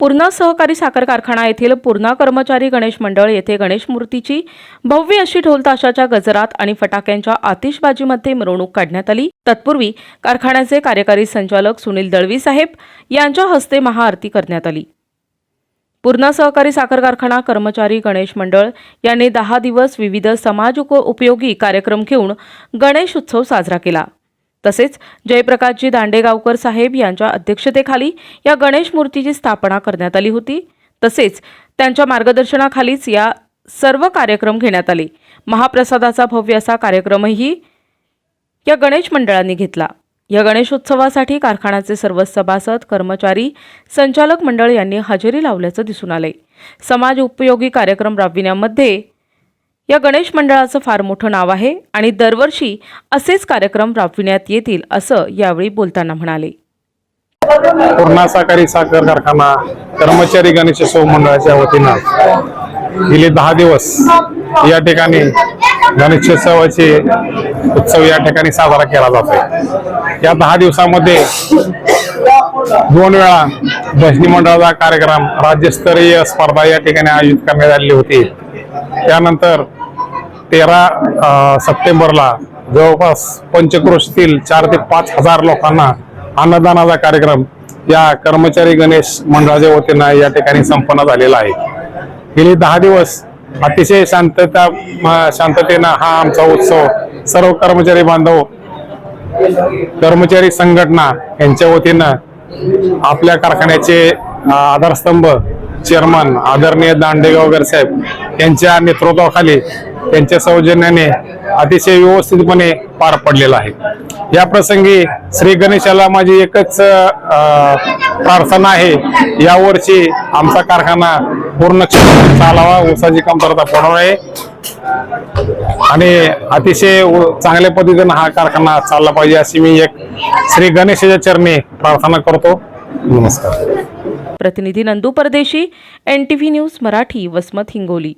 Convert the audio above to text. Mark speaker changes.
Speaker 1: पूर्णा सहकारी साखर कारखाना येथील पूर्णा कर्मचारी गणेश मंडळ येथे गणेश मूर्तीची भव्य अशी ढोलताशाच्या गजरात आणि फटाक्यांच्या आतिषबाजीमध्ये मिरवणूक काढण्यात आली. तत्पूर्वी कारखान्याचे कार्यकारी संचालक सुनील दळवी साहेब यांच्या हस्ते महाआरती करण्यात आली. पूर्णा सहकारी साखर कारखाना कर्मचारी गणेश मंडळ यांनी दहा दिवस विविध समाज उपयोगी कार्यक्रम घेऊन गणेश उत्सव साजरा केला. तसेच जयप्रकाशजी दांडेगावकर साहेब यांच्या अध्यक्षतेखाली या गणेश मूर्तीची स्थापना करण्यात आली होती. तसेच त्यांच्या मार्गदर्शनाखालीच या सर्व कार्यक्रम घेण्यात आले. महाप्रसादाचा भव्य असा कार्यक्रमही या गणेश मंडळांनी घेतला. या गणेशोत्सवासाठी कारखान्याचे सर्व सभासद कर्मचारी संचालक मंडळ यांनी हजेरी लावल्याचं दिसून आलंय. समाज उपयोगी कार्यक्रम राबविण्यामध्ये या गणेश मंडळाचं फार मोठं नाव आहे आणि दरवर्षी असेच कार्यक्रम राबविण्यात येतील असं यावेळी बोलताना म्हणाले.
Speaker 2: पूर्णा साखरी साखर कारखाना कर्मचारी गणेशोत्सव मंडळाच्या वतीनं गेले दहा दिवस या ठिकाणी गणेशोत्सवाचे उत्सव या ठिकाणी साजरा केला जातो या दहा दिवसामध्ये दोन वेळा भजनी मंडळाचा कार्यक्रम राज्यस्तरीय स्पर्धा या ठिकाणी आयोजित करण्यात आलेली होती. त्यानंतर तेरा सप्टेंबरला जवळपास पंचक्रोशीतील चार ते पाच हजार लोकांना अन्नदानाचा कार्यक्रम या कर्मचारी गणेश मंडळाच्या वतीनं या ठिकाणी संपन्न झालेला आहे. गेली दहा दिवस अतिशय शांतता शांततेनं हा आमचा उत्सव सर्व कर्मचारी बांधव कर्मचारी संघटना यांच्या वतीनं आपल्या कारखान्याचे आधारस्तंभ चेअरमन आदरणीय दांडेगावकर साहेब यांच्या नेतृत्वाखाली त्यांच्या सौजन्याने अतिशय व्यवस्थितपणे पार पडलेला आहे. या प्रसंगी श्री गणेशाला माझी एकच प्रार्थना आहे. यावर्षी आमचा कारखाना पूर्ण चालावा ऊसाची कमतरता पडणार आहे आणि अतिशय चांगल्या पद्धतीनं हा कारखाना चालला पाहिजे अशी मी एक श्री गणेशाच्या चरणी प्रार्थना करतो. नमस्कार.
Speaker 1: प्रतिनिधी Nandu Pardeshi N T V news Marathi Vasmat Hingoli.